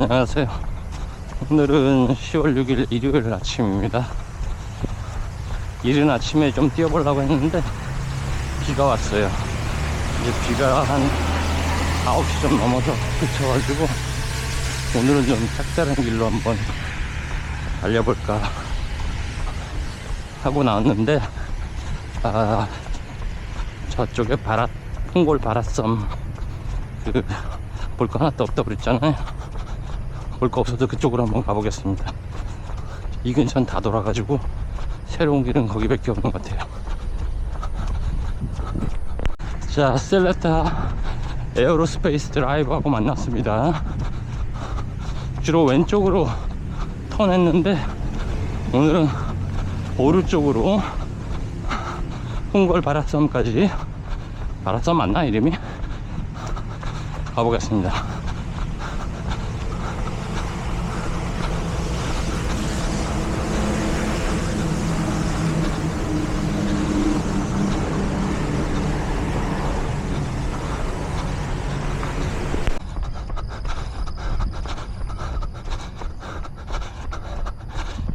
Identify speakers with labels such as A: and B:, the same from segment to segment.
A: 안녕하세요. 오늘은 10월 6일 일요일 아침입니다. 이른 아침에 좀 뛰어보려고 했는데 비가 왔어요. 이제 비가 한 9시 좀 넘어서 그쳐가지고 오늘은 좀 색다른 길로 한번 달려볼까 하고 나왔는데 아 저쪽에 바라 풍골 바라섬 그 볼 거 하나도 없다 그랬잖아요. 볼 거 없어도 그쪽으로 한번 가보겠습니다. 이 근처는 다 돌아가지고 새로운 길은 거기밖에 없는 것 같아요. 자, 셀레타 에어로스페이스 드라이브하고 만났습니다. 주로 왼쪽으로 턴했는데 오늘은 오른쪽으로 홍걸 바라섬까지 바라섬 맞나 이름이? 가보겠습니다.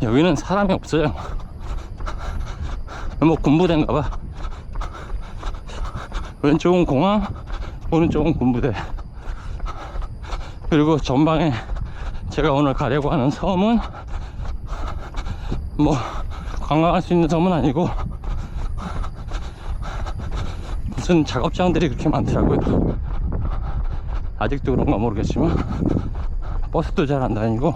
A: 여기는 사람이 없어요. 뭐 군부대인가 봐. 왼쪽은 공항, 오른쪽은 군부대. 그리고 전방에 제가 오늘 가려고 하는 섬은 뭐 관광할 수 있는 섬은 아니고 무슨 작업장들이 그렇게 많더라고요. 아직도 그런가 모르겠지만 버스도 잘 안 다니고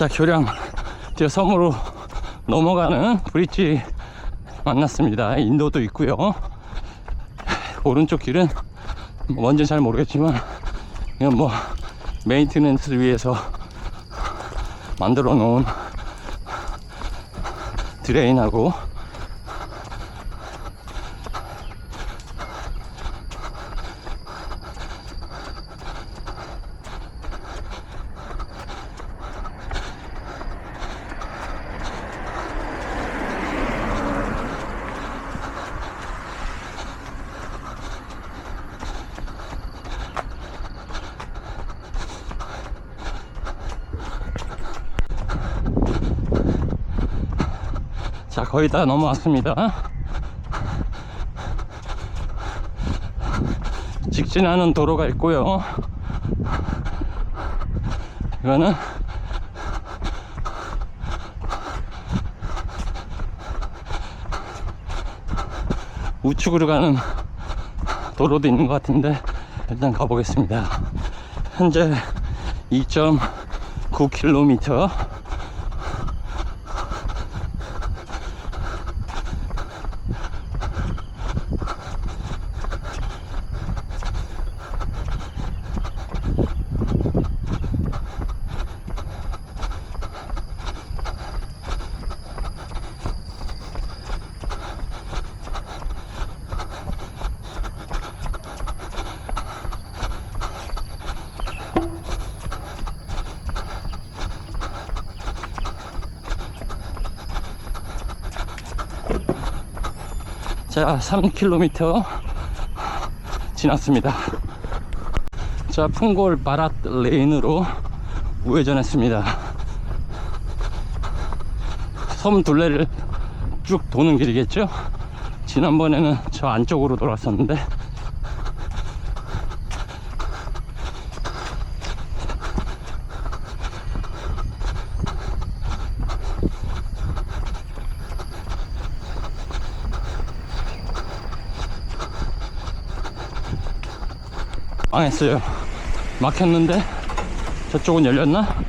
A: 자 교량 저 섬으로 넘어가는 브릿지 만났습니다. 인도도 있고요. 오른쪽 길은 뭔지 잘 모르겠지만 이건 뭐 메인테넌스를 위해서 만들어 놓은 드레인하고 자 거의 다 넘어왔습니다. 직진하는 도로가 있고요. 이거는 우측으로 가는 도로도 있는 것 같은데 일단 가보겠습니다. 현재 2.9km 자, 3km 지났습니다. 자, 풍골 바랏 레인으로 우회전했습니다. 섬 둘레를 쭉 도는 길이겠죠? 지난번에는 저 안쪽으로 돌았었는데 아, 망했어요. 막혔는데? 저쪽은 열렸나?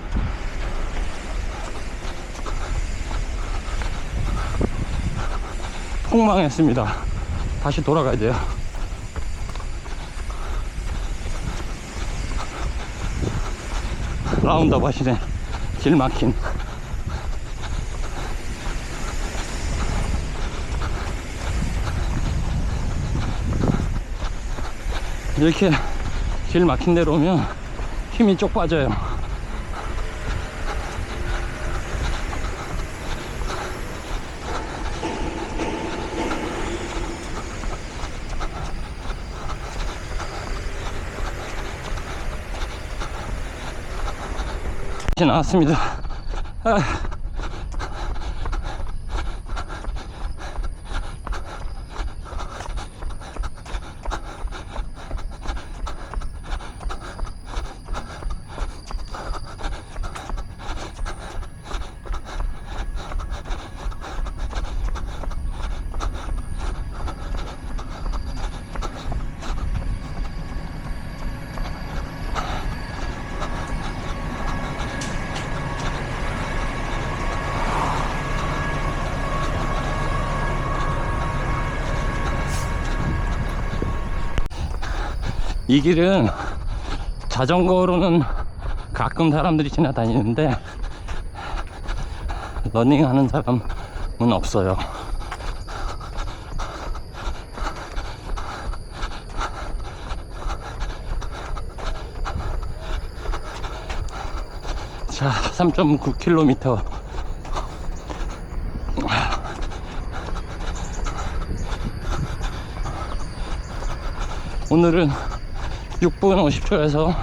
A: 폭망했습니다. 다시 돌아가야 돼요. 라운드업 하시네. 길 막힌. 이렇게 길 막힌 데로 오면 힘이 쪽 빠져요. 나왔습니다. 아. 이 길은 자전거로는 가끔 사람들이 지나다니는데 러닝 하는 사람은 없어요. 자, 3.9km. 오늘은 6분 50초에서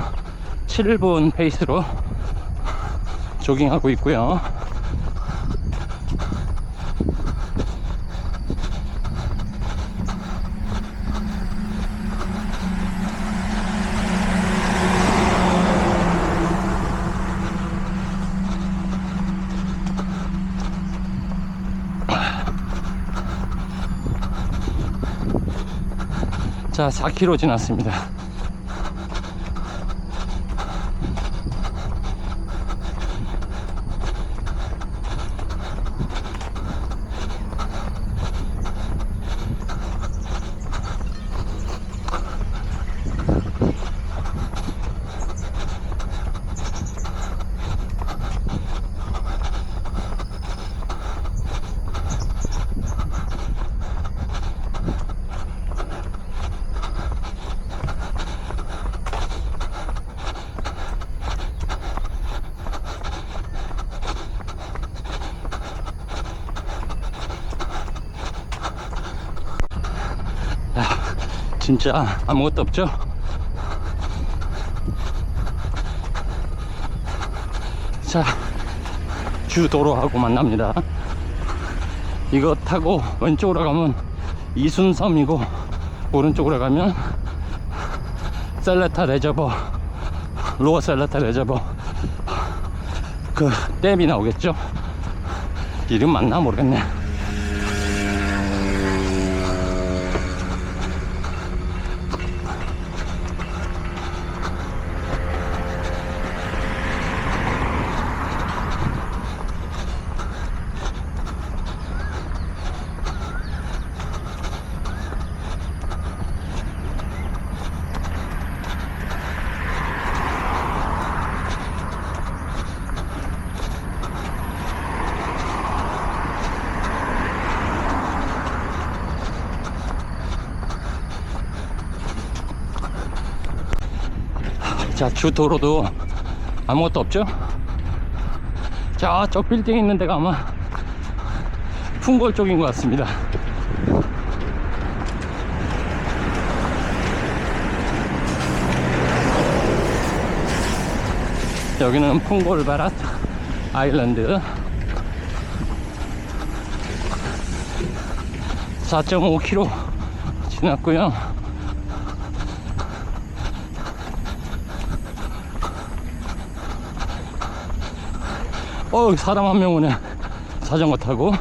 A: 7분 페이스로 조깅하고 있고요. 자, 4km 지났습니다. 진짜 아무것도 없죠? 자, 주도로하고 만납니다. 이거 타고 왼쪽으로 가면 이순섬이고 오른쪽으로 가면 셀레타 레저버 로어 셀레타 레저버 그 댐이 나오겠죠? 이름 맞나 모르겠네. 자, 주도로도 아무것도 없죠? 저쪽 빌딩 있는 데가 아마 풍골 쪽인 것 같습니다. 여기는 풍골바랏 아일랜드 4.5km 지났고요. 어 사람 한 명 오네 자전거 타고.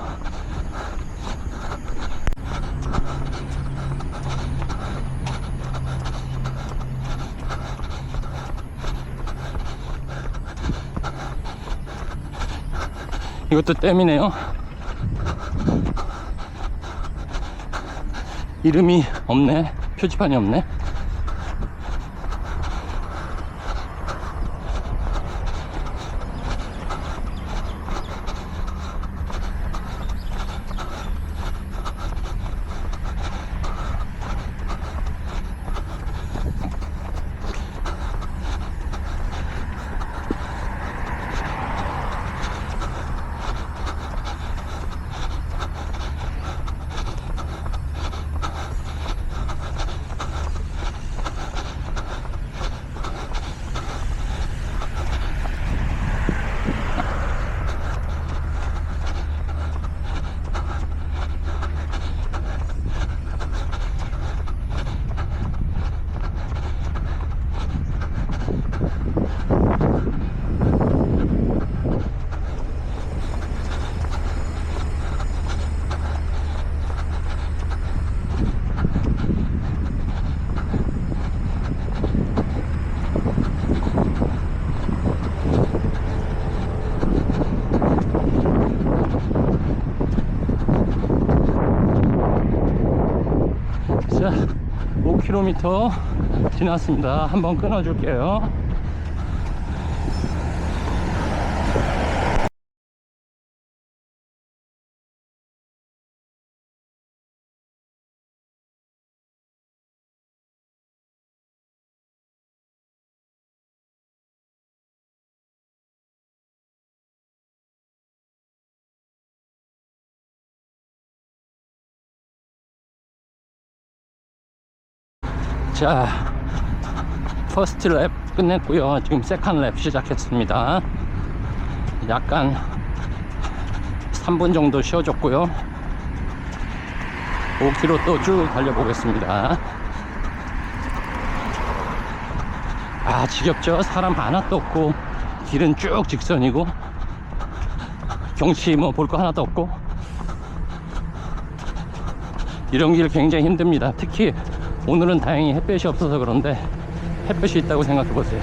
A: 이것도 댐이네요. 이름이 없네. 표지판이 없네 자, 5km 지났습니다. 한번 끊어줄게요. 자, 퍼스트 랩 끝냈고요. 지금 세컨 랩 시작했습니다. 약간 3분 정도 쉬어줬고요. 5km 또 쭉 달려보겠습니다. 아, 지겹죠? 사람 하나도 없고, 길은 쭉 직선이고, 경치 뭐 볼 거 하나도 없고, 이런 길 굉장히 힘듭니다. 특히 오늘은 다행히 햇볕이 없어서 그런데 햇볕이 있다고 생각해 보세요.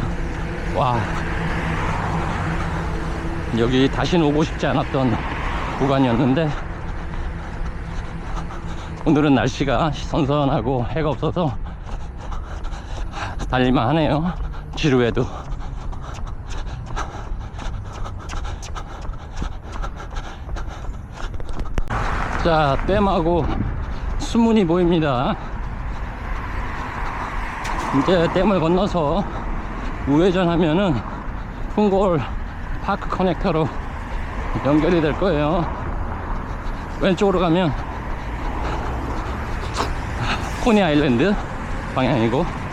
A: 와. 여기 다시는 오고 싶지 않았던 구간이었는데 오늘은 날씨가 선선하고 해가 없어서 달릴만 하네요. 지루해도. 자, 댐하고 수문이 보입니다. 이제 댐을 건너서 우회전 하면은 풍골 파크 커넥터로 연결이 될 거예요. 왼쪽으로 가면 코니 아일랜드 방향이고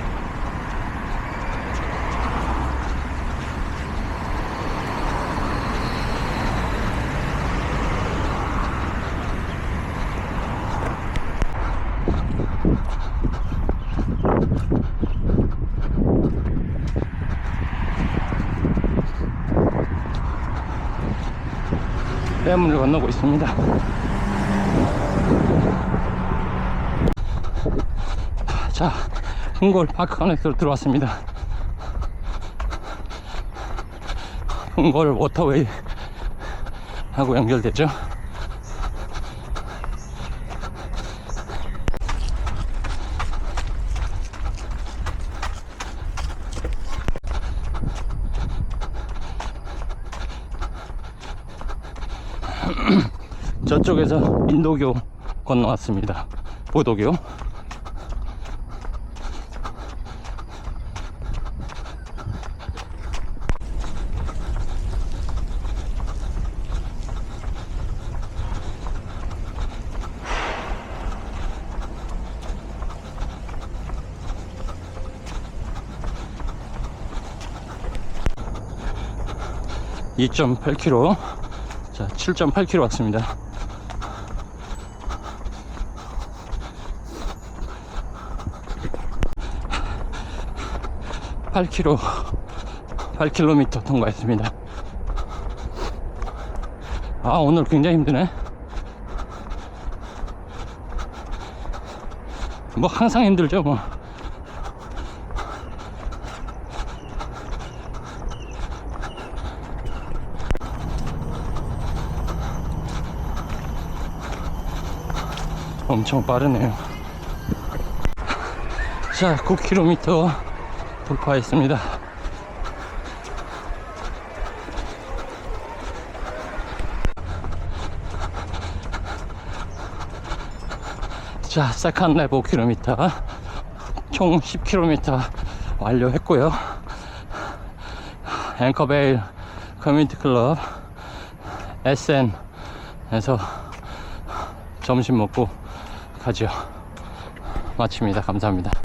A: 댐을 건너고 있습니다. 자, 흥골 파크 커넥터로 들어왔습니다. 흥골 워터웨이 하고 연결되죠. 저쪽에서 인도교 건너왔습니다. 보도교. (2.8km) 자 7.8km 왔습니다. 8km 8km 통과했습니다. 아 오늘 굉장히 힘드네. 뭐 항상 힘들죠 뭐. 엄청 빠르네요. 자 9km 돌파했습니다. 자, 세컨 랩 5km, 총 10km 완료했고요. 앵커베일 커뮤니티 클럽 SN에서 점심 먹고 가죠. 마칩니다. 감사합니다.